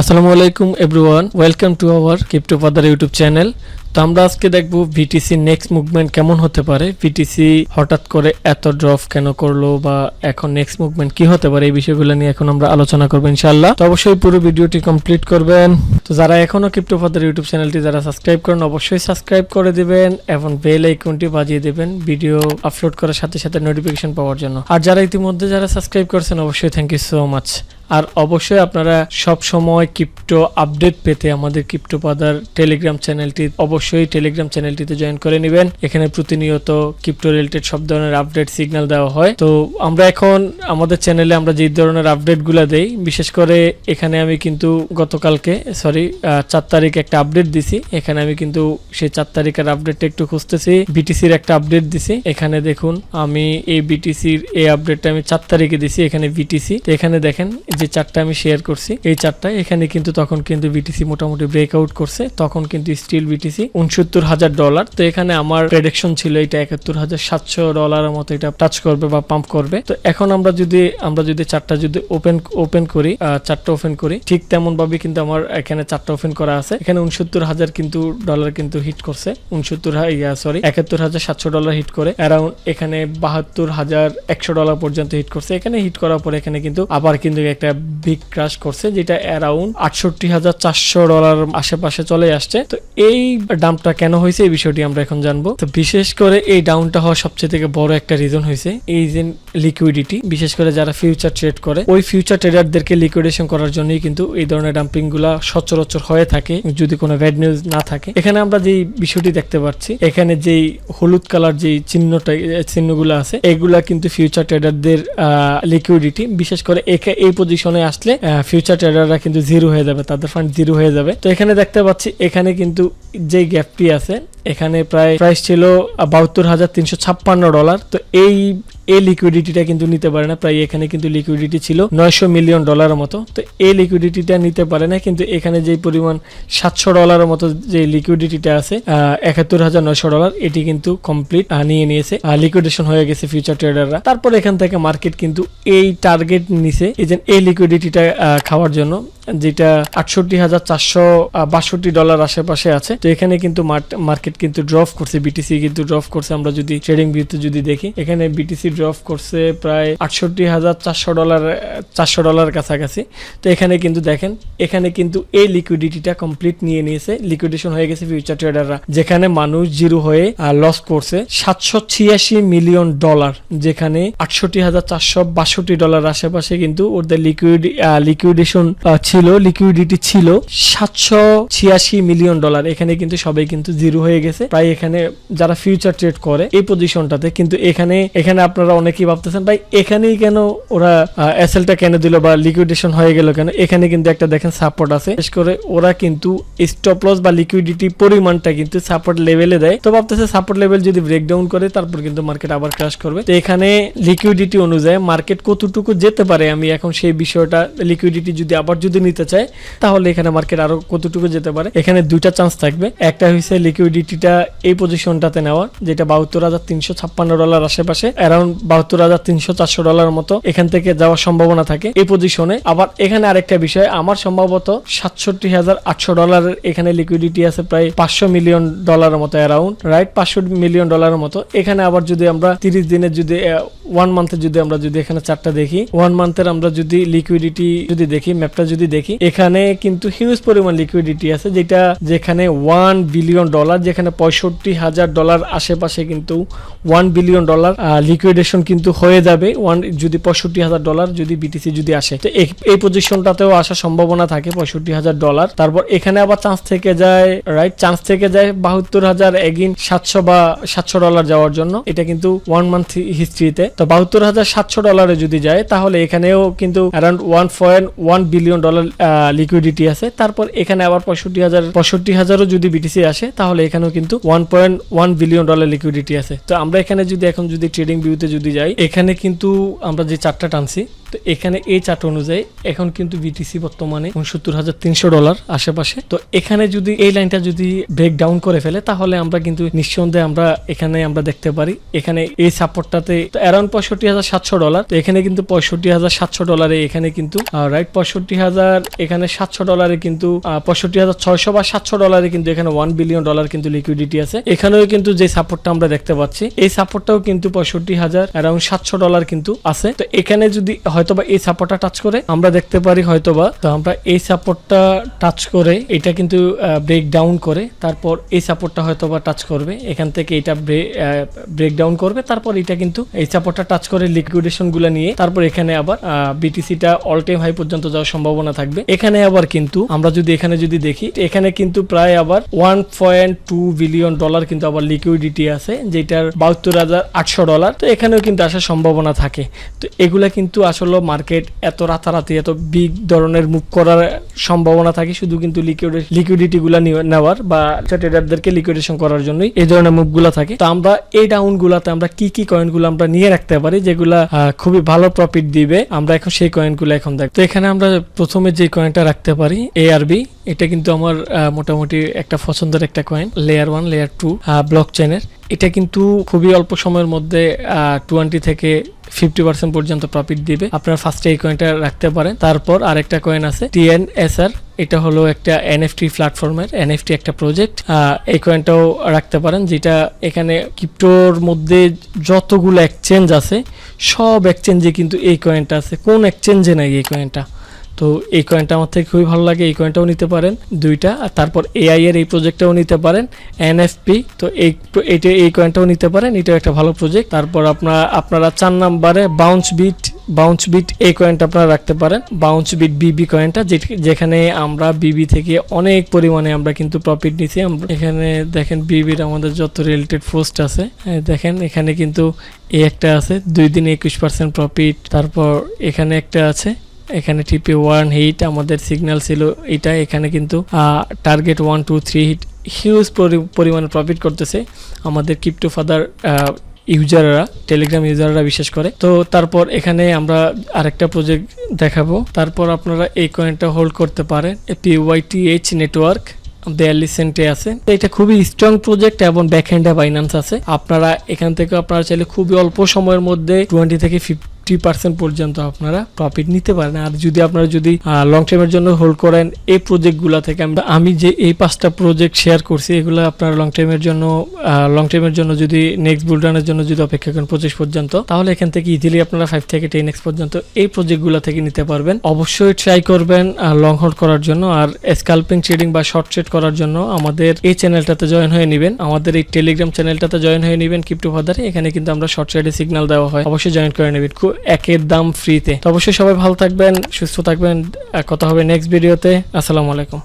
আসসালামু আলাইকুম everyone welcome to our crypto YouTube channel তো আমরা আজকে দেখব ভিটিসি নেক্সট মুভমেন্ট কেমন হতে পারে। ভিটিসি হঠাৎ করে এত ড্রপ কেন করল বা এখন নেক্সট মুভমেন্ট কি হতে পারে এই বিষয়গুলো নিয়ে এখন আমরা আলোচনা করব ইনশাআল্লাহ। তো অবশ্যই পুরো ভিডিওটি কমপ্লিট করবেন। তো যারা এখনও ক্রিপ্টো ফাদার ইউটিউব চ্যানেলটি যারা সাবস্ক্রাইব করেন, অবশ্যই সাবস্ক্রাইব করে দিবেন এবং বেল আইকনটি বাজিয়ে দিবেন ভিডিও আপলোড করার সাথে সাথে নোটিফিকেশন পাওয়ার জন্য। আর যারা ইতিমধ্যে যারা সাবস্ক্রাইব করছেন, অবশ্যই থ্যাংক ইউ সো মাচ আর অবশ্যই আপনারা সব সময় ক্রিপ্টো আপডেট পেতে আমাদের ক্রিপ্টো পাদার টেলিগ্রাম চ্যানেলটি অবশ্যই টেলিগ্রাম চ্যানেলটিতে জয়েন করে নেবেন। এখানে প্রতিনিয়ত ক্রিপ্টো রিলেটেড সব ধরনের আপডেট সিগন্যাল দেওয়া হয়। তো আমরা এখন আমাদের চ্যানেলে আমরা যে ধরনের আপডেটগুলো দেই, বিশেষ করে এখানে আমি কিন্তু গতকালকে সরি চার তারিখ একটা আপডেট দিছি। এখানে আমি কিন্তু সেই চার তারিখের আপডেটটা একটু খুঁজতেছি। বিটিসির একটা আপডেট দিছি। এখানে দেখুন, আমি এই বিটিসির এই আপডেটটা আমি চার তারিখে দিছি, এখানে বিটিসি তো এখানে দেখেন যে চারটা আমি শেয়ার করছি, এই চারটা এখানে কিন্তু তখন কিন্তু বিটিসি মোটামুটি ব্রেকআউট করছে, তখন কিন্তু স্টিল বিটিসি উনসত্তর হাজার ডলার তো এখানে আমার প্রেডিকশন ছিল এটা একাত্তর হাজার সাতশো ডলারের মতো এটা টাচ করবে বা পাম্প করবে। তো এখন আমরা যদি আমরা যদি চারটা যদি ওপেন ওপেন করি চারটা ওপেন করি, ঠিক তেমন ভাবে কিন্তু আমার এখানে চারটা ওপেন করা আছে। এখানে উনসত্তর হাজার কিন্তু ডলার কিন্তু হিট করছে, উনসত্তর সরি একাত্তর হাজার সাতশো ডলার হিট করে। অ্যারাউন্ড এখানে বাহাত্তর হাজার একশো ডলার পর্যন্ত হিট করছে। এখানে হিট করার পরে এখানে কিন্তু আবার কিন্তু একটা বিগ ক্রাশ করছে, যেটা অ্যারাউন্ড আটষট্টি হাজার চারশো ডলার আশেপাশে চলে আসছে। তো এই ডাম্পটা কেন হয়েছে এই বিষয়টি আমরা এখন জানব। তো বিশেষ করে এই ডাউনটা হওয়ার সবচেয়ে থেকে বড় একটা রিজন হয়েছে, এই যে লিকুইডিটি বিশেষ করে যারা ফিউচার ট্রেড করে, ওই ফিউচার ট্রেডারদেরকে লিকুইডেশন করার জন্যই কিন্তু এই ধরনের ডাম্পিংগুলা সচরাচর হয়ে থাকে, যদি কোনো ব্যাড নিউজ না থাকে। এখানে আমরা যে বিষয়টি দেখতে পাচ্ছি, এখানে যেই হলুদ কালার যে চিহ্নটা, চিহ্নগুলো আছে, এগুলা কিন্তু ফিউচার ট্রেডারদের লিকুইডিটি বিশেষ করে এই আসলে ফিউচার ট্রেডাররা কিন্তু জিরো হয়ে যাবে, তাদের ফান্ড জিরো হয়ে যাবে। তো এখানে দেখতে পাচ্ছি, এখানে কিন্তু যে গ্যাপটি আছে এখানে প্রায় প্রাইস ছিল বাহাত্তর হাজার তিনশো ছাপ্পান্ন ডলার তো এই এই লিকুইডিটিটা কিন্তু নিতে পারে না। প্রায় এখানে কিন্তু লিকুইডিটি ছিল নয়শো মিলিয়ন ডলারের মতো। তো এই লিকুইডিটিটা নিতে পারে না, কিন্তু এখানে যে পরিমাণ সাতশো ডলারের মতো যে লিকুইডিটিটা আছে একাত্তর হাজার নয়শো ডলার এটি কিন্তু কমপ্লিট নিয়ে নিয়েছে। লিকুইডেশন হয়ে গেছে ফিউচার ট্রেডাররা তারপর এখান থেকে মার্কেট কিন্তু এই টার্গেট নিছে। এই যে এই লিকুইডিটিটা খাওয়ার জন্য, যেটা আটষট্টি হাজার চারশো বাষট্টি ডলার আশেপাশে আছে। তো এখানে কিন্তু মার্কেট কিন্তু ড্রপ করছে বিটিসি কিন্তু ড্রপ করছে, আমরা যদি ট্রেডিং ভিউতে যদি দেখি, এখানে বিটিসি ড্রপ করছে প্রায় আটষট্টি হাজার চারশো ডলার চারশো ডলার কাছাকাছি। তো এখানে কিন্তু দেখেন, এখানে কিন্তু এই লিকুইডিটিটা কমপ্লিট নিয়ে নিয়েছে। লিকুইডেশন হয়ে গেছে ফিউচার ট্রেডাররা যেখানে মানুষ জিরো হয়ে লস করছে। সাতশো ছিয়াশি মিলিয়ন ডলার যেখানে আটষট্টি হাজার চারশো বাষট্টি ডলার আশেপাশে কিন্তু ওদের লিকুইড লিকুইডেশন ছিল লিকুইডিটি ছিল সাতশো ছিয়াশি মিলিয়ন ডলার এখানে কিন্তু সবাই কিন্তু জিরো হয়ে গেছে। প্রায় এখানে যারা ফিউচার ট্রেড করে, এই পজিশনটাতে কিন্তু এখানে এখানে আপনারা অনেকেই ভাবতেছেন, ভাই, এখানেই কেন ওরা এসএলটা কেন দিল বা লিকুইডেশন হয়ে গেল কেন? এখানে কিন্তু একটা দেখেন সাপোর্ট আছে। বিশেষ করে ওরা কিন্তু স্টপ লস বা লিকুইডিটি পরিমাণটা কিন্তু সাপোর্ট লেভেলে দেয়। তো ভাবতেছে সাপোর্ট লেভেল যদি ব্রেকডাউন করে, তারপর কিন্তু মার্কেট আবার ক্রাশ করবে। তো এখানে লিকুইডিটি অনুযায়ী মার্কেট কতটুকু যেতে পারে, আমি এখন সেই বিষয়টা লিকুইডিটি যদি আবার যদি নিতে চাই তাহলে এখানে মার্কেট আরও কতটুকু যেতে পারে? এখানে দুইটা চান্স থাকবে। একটা হচ্ছে লিকুইডিটিটা এই পজিশনটাতে নেওয়া, যেটা বাহাত্তর হাজার তিনশো ছাপ্পান্ন ডলার আশেপাশে অ্যারাউন্ড বাহাত্তর হাজার তিনশো চারশো ডলার মতো এখান থেকে যাওয়ার সম্ভাবনা থাকে। এই পজিশনে আবার এখানে আরেকটা বিষয়, আমার সম্ভবত সাতষট্টি হাজার আটশো ডলারের এখানে লিকুইডিটি আছে প্রায় পাঁচশো মিলিয়ন ডলারের মতো অ্যারাউন্ড রাইট পাঁচশো মিলিয়ন ডলারের মতো। এখানে আবার যদি আমরা তিরিশ দিনের যদি ওয়ান মান্থের যদি আমরা যদি এখানে চারটা দেখি ওয়ান মান্থের আমরা যদি লিকুইডিটি যদি দেখি ম্যাপটা যদি দেখি, এখানে কিন্তু হিউজ পরিমাণ লিকুইডিটি আছে, যেটা যেখানে ওয়ান বিলিয়ন ডলার যেখানে পঁয়ষট্টি হাজার ডলার আশেপাশে কিন্তু ওয়ান বিলিয়ন ডলার লিকুইডেশন কিন্তু হয়ে যাবে। ওয়ান যদি পঁয়ষট্টি হাজার ডলার, যদি বিটিসি যদি আসে। তো এই- পজিশনটাতেও আসার সম্ভাবনা থাকে পঁয়ষট্টি হাজার ডলার। তারপর এখানে আবার চান্স থেকে যায় রাইট চান্স থেকে যায় বাহাত্তর হাজার এগিন সাতশো বা সাতশো ডলার যাওয়ার জন্য। এটা কিন্তু ওয়ান মান্থ হিস্ট্রিতে তো বাহাত্তর হাজার সাতশো ডলারে যদি যায়, তাহলে এখানেও কিন্তু around one point one billion dollar liquidity আছে। তারপর এখানে আবার পঁয়ষট্টি হাজার, পঁয়ষট্টি হাজারও যদি বিটিসি আসে, তাহলে এখানেও কিন্তু one point one billion dollar liquidity আছে। তো আমরা এখানে যদি এখন যদি ট্রেডিং ভিউতে যদি যাই, এখানে কিন্তু আমরা যে চারটা টানছি তো এখানে এই চার্ট অনুযায়ী এখন কিন্তু বিটিসি বর্তমানে উনসত্তর হাজার তিনশো ডলার আশেপাশে। তো এখানে যদি এই লাইনটা যদি ব্রেক ডাউন করে ফেলে, তাহলে আমরা কিন্তু নিঃসন্দেহে আমরা এখানে আমরা দেখতে পারি, এখানে এই সাপোর্টটাতে অ্যারাউন্ড পঁয়ষট্টি হাজার সাতশো ডলার। তো এখানে কিন্তু পঁয়ষট্টি হাজার সাতশো ডলারে এখানে কিন্তু রাইট পঁয়ষট্টি হাজার এখানে সাতশো ডলারে কিন্তু পঁয়ষট্টি হাজার ছয়শো বা সাতশো ডলারে কিন্তু এখানে ওয়ান বিলিয়ন ডলার কিন্তু লিকুইডিটি আছে। এখানেও কিন্তু যে সাপোর্টটা আমরা দেখতে পাচ্ছি, এই সাপোর্টটাও কিন্তু পঁয়ষট্টি হাজার অ্যারাউন্ড সাতশো ডলার কিন্তু আছে। তো এখানে যদি হয়তোবা এই সাপোর্টটা টাচ করে। আমরা দেখতে পারি হয়তোবা, তো আমরা এই সাপোর্টটা টাচ করে, এটা কিন্তু ব্রেক ডাউন করে, তারপর এই সাপোর্টটা হয়তোবা টাচ করবে, এখান থেকে এটা ব্রেক ডাউন করবে, তারপর এটা কিন্তু এই সাপোর্টটা টাচ করে লিকুইডেশনগুলো নিয়ে, তারপর এখানে আবার বিটিসিটা অল টাইম হাই পর্যন্ত যাওয়ার সম্ভাবনা থাকবে। এখানে আবার কিন্তু, আমরা যদি এখানে যদি দেখি, এখানে কিন্তু প্রায় আবার one point two billion dollar কিন্তু আবার লিকুইডিটি আছে, যেটার বাহাত্তর হাজার আটশো ডলার তো এখানেও কিন্তু আসার সম্ভাবনা থাকে। তো এগুলা কিন্তু আসলে মার্কেট এত রাতারাতি, এত বিগ ধরনের মুভ করার সম্ভাবনা থাকে, শুধু কিন্তু লিকুইড লিকুইডিটি গুলা নেওয়ার বা ট্রেডারদেরকে লিকুইডেশন করার জন্যই এই ধরনের মুভগুলা থাকে। তো আমরা এই ডাউন গুলাতে আমরা কি কি কয়েনগুলো আমরা নিয়ে রাখতে পারি, যেগুলা খুবই ভালো প্রফিট দিবে, আমরা এখন সেই কয়েনগুলো এখন দেখ তো এখানে আমরা প্রথমে যে কয়েনটা রাখতে পারি এআরবি এটা কিন্তু আমার মোটামুটি একটা পছন্দের একটা coin layer one layer two block চেনের এটা কিন্তু খুবই অল্প সময়ের মধ্যে টোয়েন্টি থেকে ফিফটি পার্সেন্ট পর্যন্ত প্রফিট দিবে। আপনার ফার্স্টে এই কয়েনটা রাখতে পারেন। তারপর আরেকটা কয়েন আছে টিএনএসআর এটা হলো একটা এনএফটি প্ল্যাটফর্মের এনএফটি একটা প্রজেক্ট এই কয়েনটাও রাখতে পারেন, যেটা এখানে ক্রিপ্টোর মধ্যে যতগুলো এক্সচেঞ্জ আছে, সব এক্সচেঞ্জে কিন্তু এই কয়েনটা আছে। কোন এক্সচেঞ্জে নাই এই কয়েনটা তো এই কয়েনটা আমার থেকে খুবই ভালো লাগে, এই কয়েনটাও নিতে পারেন, দুইটা, আর তারপর এআই এর এই প্রজেক্টটাও নিতে পারেন এনএফপি তো এই এইটা এই কয়েনটাও নিতে পারেন, এটাও একটা ভালো প্রজেক্ট তারপর আপনারা আপনারা চার নাম্বারে বাউন্স বিট বাউন্স বিট এই কয়েনটা আপনারা রাখতে পারেন বাউন্স বিট বিবি কয়েনটা যেখানে আমরা বিবি থেকে অনেক পরিমাণে আমরা কিন্তু প্রফিট নিছি। আমরা এখানে দেখেন বিবির আমাদের যত রিলেটেড পোস্ট আছে দেখেন এখানে কিন্তু এই একটা আছে, দুই দিনে একুশ পার্সেন্ট প্রফিট তারপর এখানে একটা আছে এখানে টিপি ওয়ান হিট আমাদের সিগন্যাল ছিল, এটা এখানে কিন্তু target one two three hit huge পরিমাণে প্রফিট করতেছে আমাদের ক্রিপ্টো ফাদার ইউজাররা টেলিগ্রাম ইউজাররা বিশেষ করে। তো তারপর এখানে আমরা আরেকটা প্রজেক্ট দেখাবো। তারপর আপনারা এই কয়েনটা হোল্ড করতে পারেন। পিওয়াইটিএইচ নেটওয়ার্ক বিয়াল্লিশ সেন্টে আছে। এটা খুবই স্ট্রং প্রজেক্ট এবং ব্যাকহ্যান্ডে বাইন্যান্স আছে। আপনারা এখান থেকে আপনারা চাইলে খুবই অল্প সময়ের মধ্যে টোয়েন্টি থেকে ফিফটি পার্সেন্ট পর্যন্ত আপনারা প্রফিট নিতে পারেন। আর যদি আপনারা যদি লং টাইমের জন্য হোল্ড করেন, এই প্রজেক্টগুলো থেকে আমরা, আমি যে এই পাঁচটা প্রজেক্ট শেয়ার করছি, এগুলো আপনারা লং টাইমের জন্য লং টাইমের জন্য যদি নেক্সট বুলডানের জন্য যদি অপেক্ষা করেন পঁচিশ পর্যন্ত, তাহলে এখান থেকে ইজিলি আপনারা ফাইভ থেকে টেন এক্স পর্যন্ত এই প্রজেক্টগুলো থেকে নিতে পারবেন। অবশ্যই ট্রাই করবেন লং হোল্ড করার জন্য। আর স্কাল্পিং ট্রেডিং বা শর্ট ট্রেড করার জন্য আমাদের এই চ্যানেলটাতে জয়েন হয়ে নেবেন। আমাদের এই টেলিগ্রাম চ্যানেলটাতে জয়েন হয়ে নেবেন ক্রিপ্টো ফাদারে এখানে কিন্তু আমরা শর্ট ট্রেডে সিগন্যাল দেওয়া হয়। অবশ্যই জয়েন করে নেবেন। একের দাম ফ্রিতে তো। অবশ্যই সবাই ভালো থাকবেন, সুস্থ থাকবেন। কথা হবে নেক্সট ভিডিওতে আসসালামু আলাইকুম।